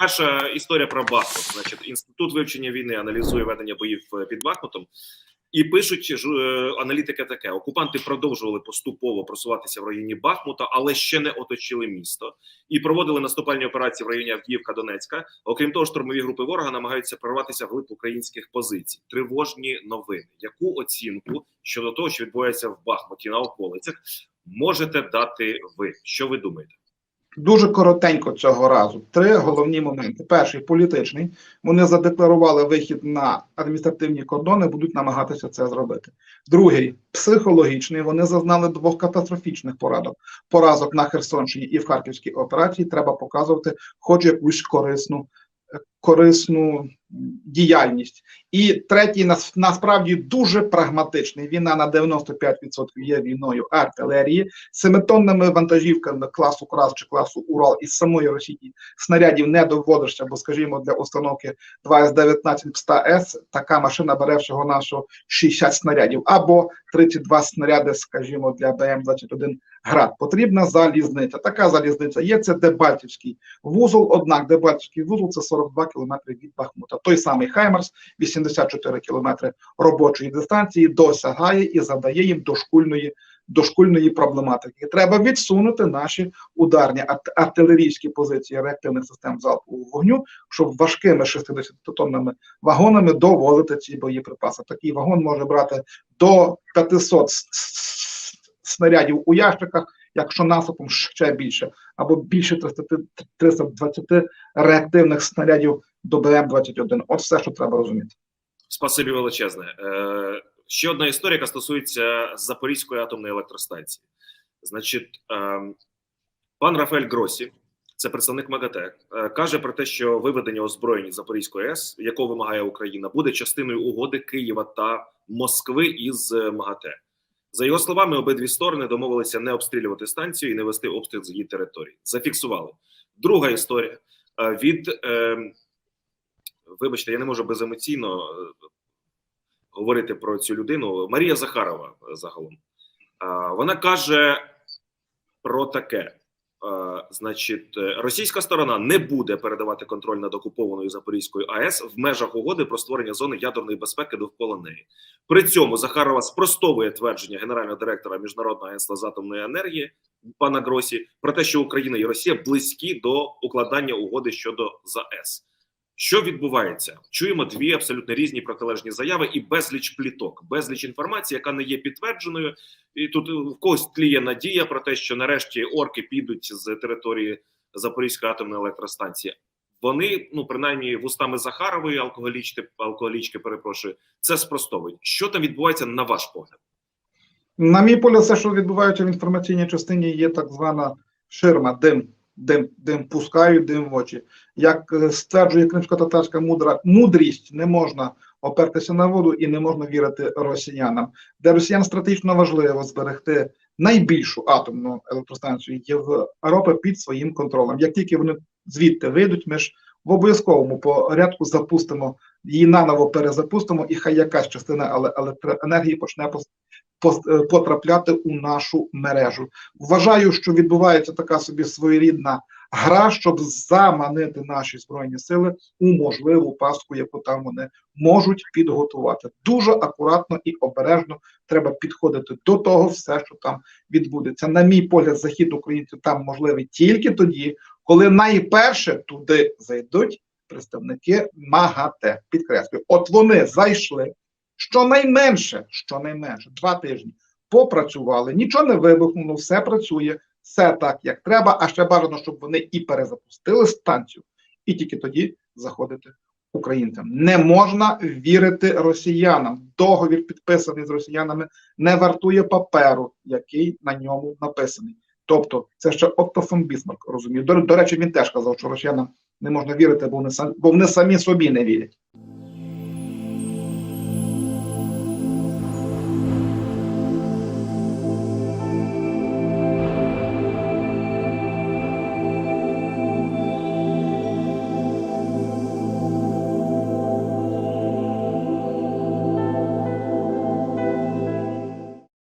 перша історія про Бахмут. Значить, інститут вивчення війни аналізує ведення боїв е, під Бахмутом. І пишуть е, аналітики таке: окупанти продовжували поступово просуватися в районі Бахмута, але ще не оточили місто і проводили наступальні операції в районі Авдіївка, Донецька. Окрім того, штурмові групи ворога намагаються прорватися вглиб українських позицій. Тривожні новини. Яку оцінку щодо того, що відбувається в Бахмуті на околицях, можете дати ви? Що ви думаєте? Дуже коротенько цього разу. Три головні моменти. Перший політичний. Вони задекларували вихід на адміністративні кордони, будуть намагатися це зробити. Другий психологічний. Вони зазнали двох катастрофічних порадок. Поразок на Херсонщині і в Харківській операції. Треба показувати, хоч якусь корисну, е, корисну діяльність. І третій нас, насправді дуже прагматичний. Війна на 95% є війною артилерії семитонними вантажівками класу КРАС чи класу Урал із самої Росії снарядів не доводишся, бо, скажімо, для установки 2С-19 ПСТА-С така машина бере всього нашого 60 снарядів, або 32 снаряди, скажімо, для БМ-21 град. Потрібна залізниця. Така залізниця є. Це Дебальтівський вузол. Однак Дебальтівський вузол це 42 кілометри від Бахмута. Той самий Хаймерс, 84 кілометри робочої дистанції, досягає і задає їм дошкульної дошкульної проблематики. Треба відсунути наші ударні арт- артилерійські позиції реактивних систем залпового вогню, щоб важкими 60-тонними вагонами довозити ці боєприпаси. Такий вагон може брати до 500 с- с- снарядів у ящиках, якщо насипом ще більше, або більше 300 320 реактивних снарядів до БМ-21. От все, що треба розуміти. Спасибі величезне. Е, ще одна історія, яка стосується Запорізької атомної електростанції. Значить, е, пан Рафаель Гросі, це представник МАГАТЕ, е, каже про те, що виведення озброєнь Запорізької АЕС, якого вимагає Україна, буде частиною угоди Києва та Москви із е, МАГАТЕ. За його словами, обидві сторони домовилися не обстрілювати станцію і не вести обстріл з її території. Зафіксували. Друга історія е, від. Е, Вибачте, я не можу беземоційно е, говорити про цю людину. Марія Захарова е, загалом. Вона каже про таке: значить, е, російська сторона не буде передавати контроль над окупованою Запорізькою АЕС в межах угоди про створення зони ядерної безпеки довкола неї. При цьому Захарова спростовує твердження генерального директора Міжнародного агентства з атомної енергії пана Гросі про те, що Україна і Росія близькі до укладання угоди щодо ЗАЕС. Що відбувається? Чуємо дві абсолютно різні протилежні заяви і безліч пліток, безліч інформації, яка не є підтвердженою. І тут в когось тліє надія про те, що нарешті орки підуть з території Запорізької атомної електростанції. Вони, ну принаймні, вустами Захарової, алкоголічки, алкоголічки, перепрошую, це спростовують. Що там відбувається на ваш погляд? На мій погляд, все, що відбувається в інформаційній частині, є так звана ширма, дим, дим, дим пускають, дим в очі. Як е, стверджує кримсько-татарська мудра, мудрість не можна опертися на воду і не можна вірити росіянам. Для росіян стратегічно важливо зберегти найбільшу атомну електростанцію Європи під своїм контролем. Як тільки вони звідти вийдуть, ми ж в обов'язковому порядку запустимо її наново перезапустимо, і хай якась частина еле- електроенергії почне е, потрапляти у нашу мережу. Вважаю, що відбувається така собі своєрідна гра, щоб заманити наші збройні сили у можливу пастку, яку там вони можуть підготувати. Дуже акуратно і обережно треба підходити до того, все, що там відбудеться. На мій погляд, захід українців там можливий тільки тоді, коли найперше туди зайдуть представники МАГАТЕ. Підкреслюю, от вони зайшли щонайменше, щонайменше два тижні попрацювали, нічого не вибухнуло, все працює, все так, як треба. А ще бажано, щоб вони і перезапустили станцію, і тільки тоді заходити українцям. Не можна вірити росіянам. Договір, підписаний з росіянами, не вартує паперу, який на ньому написаний. Тобто, це ще Отто фон Бісмарк розуміє. До, до речі, він теж казав, що росіянам не можна вірити, бо вони самі, бо вони самі собі не вірять.